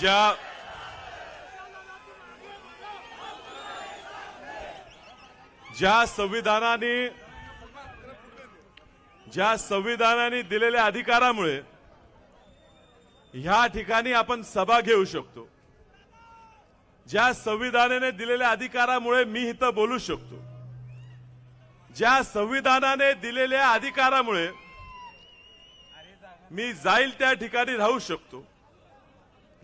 ज्या ज्या संविधानाने ज्या संविधानाने दिलेल्या अधिकारामुळे ह्या ठिकाणी आपण सभा घेऊ शकतो. ज्या संविधानाने दिलेल्या अधिकारामुळे मी इथं बोलू शकतो. ज्या संविधानाने दिलेल्या अधिकारामुळे मी जाईल त्या ठिकाणी राहू शकतो.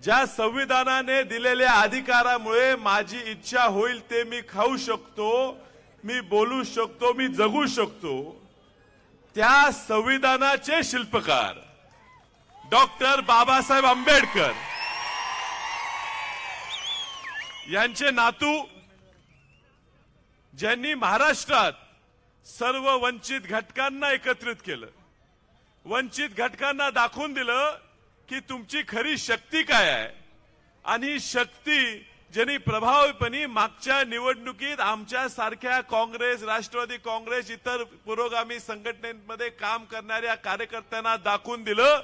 ज्या संविधानाने दिलेल्या अधिकारामुळे माझी इच्छा होईल ते मी खाऊ शकतो मी बोलू शकतो मी जगू शकतो. त्या संविधानाचे शिल्पकार डॉक्टर बाबासाहेब आंबेडकर यांचे नातू ज्यांनी महाराष्ट्रात सर्व वंचित घटकांना एकत्रित केलं वंचित घटकांना दाखवून दिलं की तुमची खरी शक्ती काय आहे? आणि शक्ती ज्यांनी प्रभावीपणे मागच्या निवडणुकीत आमच्या सारख्या काँग्रेस राष्ट्रवादी काँग्रेस इतर पुरोगामी संघटनेमध्ये काम करणाऱ्या कार्यकर्त्यांना दाखवून दिलं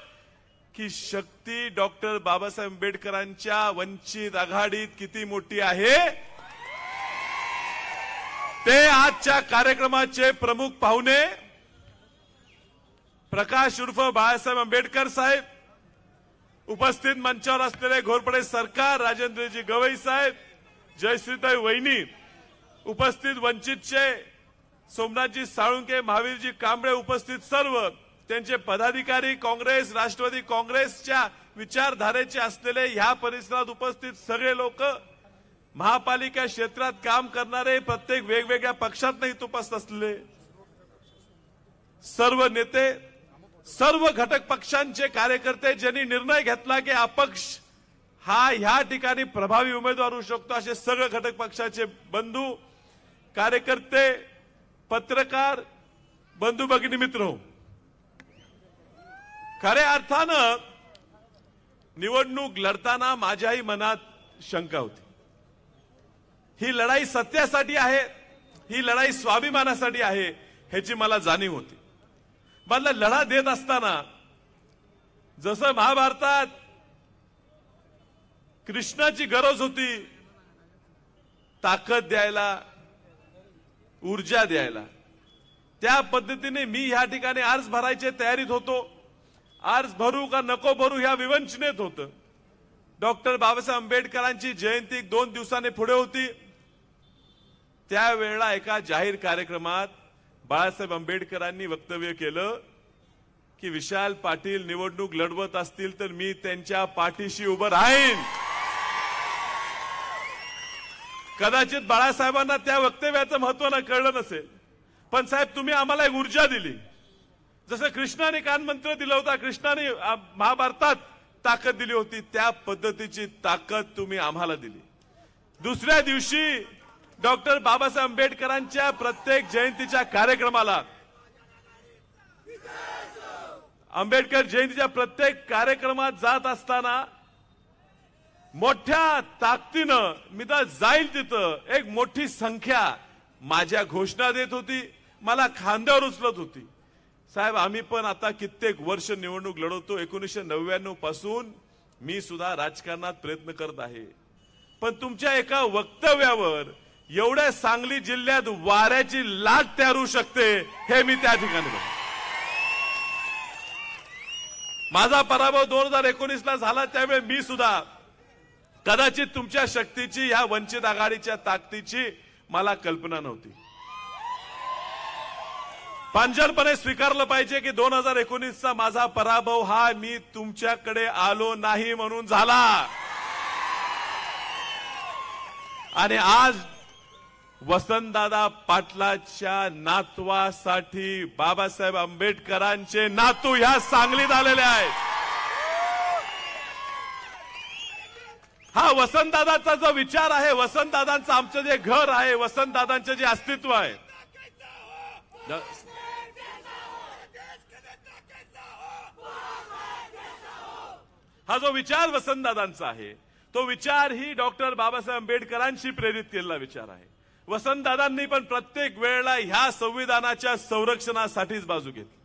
की शक्ती डॉक्टर बाबासाहेब आंबेडकरांच्या वंचित आघाडीत किती मोठी आहे? ते आजच्या कार्यक्रमाचे प्रमुख पाहुणे प्रकाश उर्फ बाळासाहेब आंबेडकर साहेब उपस्थित मंचावर असलेले घोरपडे सरकार राजेंद्रजी गवई साहेब जयश्रीताई वहिनी उपस्थित वंचितचे सोमनाथजी साळुंके महावीरजी कांबळे उपस्थित सर्व त्यांचे पदाधिकारी काँग्रेस राष्ट्रवादी काँग्रेसच्या विचारधारेचे असलेले ह्या परिसरात उपस्थित सगळे लोक महापालिका क्षेत्रात काम करणारे प्रत्येक वेगवेगळ्या पक्षात नाही उपस्थित असलेले सर्व नेते सर्व घटक पक्षांचे कार्यकर्ते ज्यांनी निर्णय घेतला की अपक्ष हा ह्या ठिकाणी प्रभावी उमेदवार होऊ शकतो असे सगळे घटक पक्षाचे बंधू कार्यकर्ते पत्रकार बंधू भगिनी मित्र. खऱ्या अर्थानं निवडणूक लढताना माझ्याही मनात शंका होती. ही लढाई सत्यासाठी आहे ही लढाई स्वाभिमानासाठी आहे ह्याची मला जाणीव होती. मला लढा देत असताना जसं महाभारतात कृष्णाची गरज होती ताकद द्यायला ऊर्जा द्यायला. त्या पद्धतीने मी ह्या ठिकाणी अर्ज भरायचे तयारीत होतो. अर्ज भरू का नको भरू ह्या विवंचनेत होतं. डॉक्टर बाबासाहेब आंबेडकरांची जयंती दोन दिवसांनी पुढे होती. त्यावेळेला एका जाहीर कार्यक्रमात बाळासाहेब आंबेडकरांनी वक्तव्य केलं की विशाल पाटील निवडणूक लढवत असतील तर मी त्यांच्या पाठीशी उभं राहीन. कदाचित बाळासाहेबांना त्या वक्तव्याचं महत्त्व ना कळलं नसेल. पण साहेब तुम्ही आम्हाला एक ऊर्जा दिली. जसं कृष्णाने कानमंत्र दिला होता कृष्णाने महाभारतात ताकद दिली होती त्या पद्धतीची ताकद तुम्ही आम्हाला दिली. दुसऱ्या दिवशी डॉक्टर बाबासाहेब आंबेडकरांच्या प्रत्येक जयंतीच्या कार्यक्रमाला आंबेडकर जयंतीच्या प्रत्येक कार्यक्रमात जात असताना मोठ्या ताकदीनं मी तर जाईल तिथं एक मोठी संख्या माझ्या घोषणा देत होती मला खांद्यावर उचलत होती. साहेब आम्ही पण आता कित्येक वर्ष निवडणूक लढवतो एकोणीसशे नव्याण्णवपासून मी सुद्धा राजकारणात प्रयत्न करत आहे. पण तुमच्या एका वक्तव्यावर एवढ्या सांगली जिल्ह्यात वाऱ्याची लाट तयार होऊ शकते हे मी त्या ठिकाणी माझा पराभव दोन हजार एकोणीसला झाला त्यावेळी मी सुद्धा कदाचित तुमच्या शक्तीची या वंचित आघाडीच्या ताकदीची मला कल्पना नव्हती. पांजरपणे स्वीकारलं पाहिजे की दोन हजार एकोणीसचा माझा पराभव हा मी तुमच्याकडे आलो नाही म्हणून झाला. आणि आज वसंतदादा पाटलाच्या नातवासाठी बाबासाहेब आंबेडकरांचे नातू ह्या सांगलीत आलेले आहेत. हा वसंतदादाचा जो विचार आहे वसंतदादांचं आमचं जे घर आहे वसंतदादांचं जे अस्तित्व आहे. हा जो विचार वसंतदादांचा आहे तो विचार ही डॉक्टर बाबासाहेब आंबेडकरांशी प्रेरित केलेला विचार आहे. वसंतदादांनी पण प्रत्येक वेळेला ह्या संविधानाच्या संरक्षणासाठीच बाजू घेतली.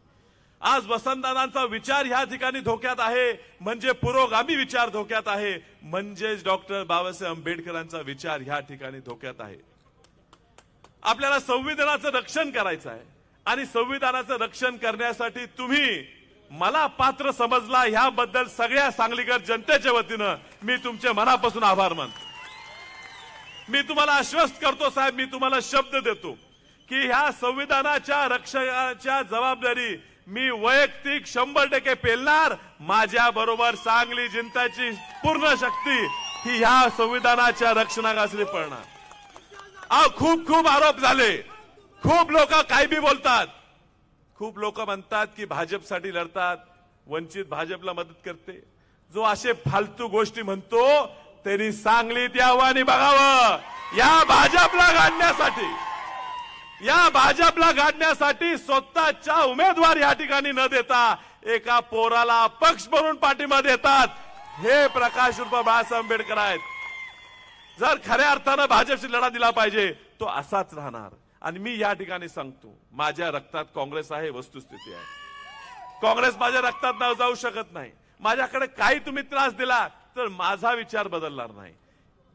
आज वसंतदादांचा विचार ह्या ठिकाणी धोक्यात आहे म्हणजे पुरोगामी विचार धोक्यात आहे म्हणजेच डॉक्टर बाबासाहेब आंबेडकरांचा विचार ह्या ठिकाणी धोक्यात आहे. आपल्याला संविधानाचं रक्षण करायचं आहे आणि संविधानाचं रक्षण करण्यासाठी तुम्ही मला पात्र समजला ह्याबद्दल सगळ्या सांगलीकर जनतेच्या वतीनं मी तुमच्या मनापासून आभार मानतो. मी तुम्हाला आश्वस्त करतो साहेब मी तुम्हाला शब्द देतो की ह्या संविधानाच्या रक्षणाच्या जबाबदारी मी वैयक्तिक शंभर टक्के पेलणार. माझ्या बरोबर सांगली जनताची पूर्ण शक्ती ही ह्या संविधानाच्या रक्षणाखाली पडणार अहो खूप खूप आरोप झाले. खूप लोक काही बी बोलतात. खूप लोक म्हणतात की भाजपसाठी लढतात. वंचित भाजपला मदत करते. जो असे फालतू गोष्टी म्हणतो त्यांनी सांगलीत यावं आणि बघावं. या भाजपला गाडण्यासाठी. या भाजपला गाडण्यासाठी स्वतःच्या उमेदवार या ठिकाणी न देता एका पोराला पक्ष म्हणून पाठिंबा देतात. हे प्रकाश रूप बाळासाहेब आंबेडकर आहेत. जर खऱ्या अर्थानं भाजपशी लढा दिला पाहिजे तो असाच राहणार. आणि मी या ठिकाणी सांगतो माझ्या रक्तात काँग्रेस आहे वस्तुस्थिती आहे. काँग्रेस माझ्या रक्तात नाव जाऊ शकत नाही. माझ्याकडे काही तुम्ही त्रास दिलात तर माझा विचार बदलणार नाही.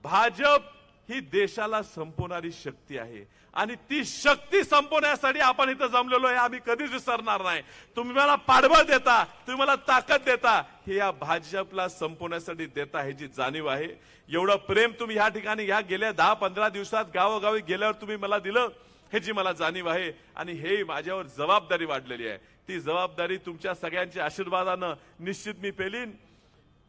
भाजप ही देशाला संपवणारी शक्ती आहे. आणि ती शक्ती संपवण्यासाठी आपण इथं जमलेलो आहे. आम्ही कधीच विसरणार नाही. तुम्ही मला पाठबळ देता तुम्ही मला ताकद देता हे या भाजपला संपवण्यासाठी देता ह्याची जाणीव आहे. एवढं प्रेम तुम्ही ह्या ठिकाणी ह्या गेल्या दहा पंधरा दिवसात गावोगावी गेल्यावर तुम्ही मला दिलं ह्याची मला जाणीव आहे. आणि हे माझ्यावर जबाबदारी वाढलेली आहे. ती जबाबदारी तुमच्या सगळ्यांच्या आशीर्वादानं निश्चित मी पेलीन.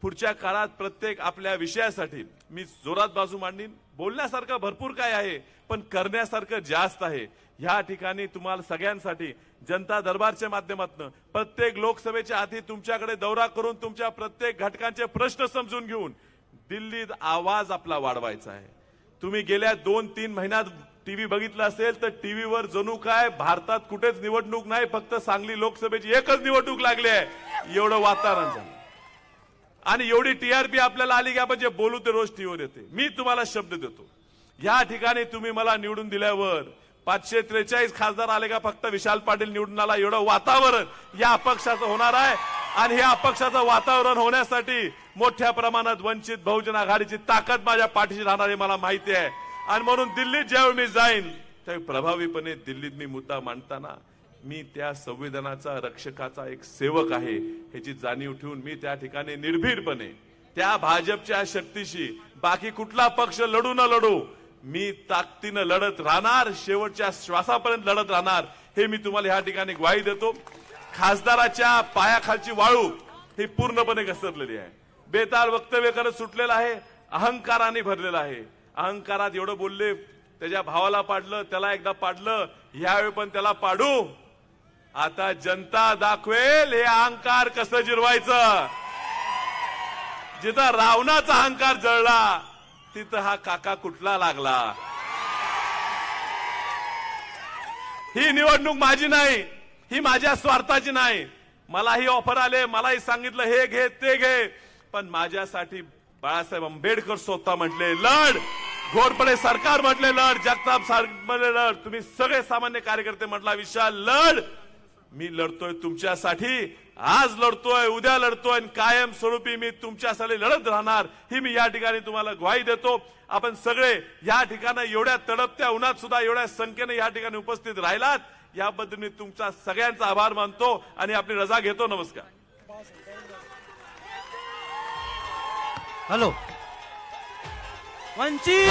पुढच्या काळात प्रत्येक आपल्या विषयासाठी. मी जोरात बाजू मांडीन. बोलण्यासारखं भरपूर काय आहे पण करण्यासारखं जास्त आहे. ह्या ठिकाणी तुम्हाला सगळ्यांसाठी जनता दरबारच्या माध्यमातून प्रत्येक लोकसभेच्या आधी तुमच्याकडे दौरा करून तुमच्या प्रत्येक घटकांचे प्रश्न समजून घेऊन दिल्लीत आवाज आपला वाढवायचा आहे. तुम्ही गेल्या दोन तीन महिन्यात टीव्ही बघितलं असेल तर टीव्हीवर जणू काय भारतात कुठेच निवडणूक नाही फक्त सांगली लोकसभेची एकच निवडणूक लागली आहे. एवढं वातावरण झालं. आणि एवढी टीआरपी आपल्याला आली की आपण जे बोलू ते रोज टीव्हीवर येते. मी तुम्हाला शब्द देतो. या ठिकाणी तुम्ही मला निवडून दिल्यावर पाचशे त्रेचाळीस खासदार आले का फक्त विशाल पाटील निवडून आला एवढं वातावरण या अपक्षाचं होणार आहे. आणि हे अपक्षाचं वातावरण होण्यासाठी मोठ्या प्रमाणात वंचित बहुजन आघाडीची ताकद माझ्या पाठीशी राहणार आहे मला माहिती आहे. आणि म्हणून दिल्लीत ज्यावेळी मी जाईन त्यावेळी प्रभावीपणे दिल्लीत मी मुद्दा मांडताना मी त्या संविधानाचा रक्षकाचा एक सेवक आहे ह्याची जाणीव ठेवून मी त्या ठिकाणी निर्भीडपणे त्या भाजपच्या शक्तीशी बाकी कुठला पक्ष लढू न लढू मी ताकदीनं लढत राहणार शेवटच्या श्वासापर्यंत लढत राहणार हे मी तुम्हाला ह्या ठिकाणी ग्वाही देतो. खासदाराच्या पायाखालची वाळू ही पूर्णपणे घसरलेली आहे. बेताल वक्तव्य करत सुटलेलं आहे अहंकाराने भरलेला आहे. अहंकारात एवढं बोलले त्याच्या भावाला पाडलं त्याला एकदा पाडलं यावेळी पण त्याला पाडू. आता जनता दाखवेल हे अहंकार कसं जिरवायचं. जिथं रावणाचा अहंकार जळला तिथं हा काका कुठला लागला? ही निवडणूक माझी नाही ही माझ्या स्वार्थाची नाही. मलाही ऑफर आले मलाही सांगितलं हे घे ते घे. पण माझ्यासाठी बाळासाहेब आंबेडकर स्वतः म्हटले लढ. घोरपडे सरकार म्हटले लढ. जगताप सर म्हटले लढ. तुम्ही सगळे सामान्य कार्यकर्ते म्हटला विशाल लढ. मी लढतोय तुमच्यासाठी आज लढतोय उद्या लढतोय आणि कायम स्वरूपी मी तुमच्यासाठी लढत राहणार ही मी या ठिकाणी तुम्हाला ग्वाही देतो. आपण सगळे या ठिकाणी एवढ्या तडपत्या उन्हात सुद्धा एवढ्या संख्येने या ठिकाणी उपस्थित राहिलात. याबद्दल मी तुमचा सगळ्यांचा आभार मानतो आणि आपली रजा घेतो. नमस्कार. हॅलो. वंचित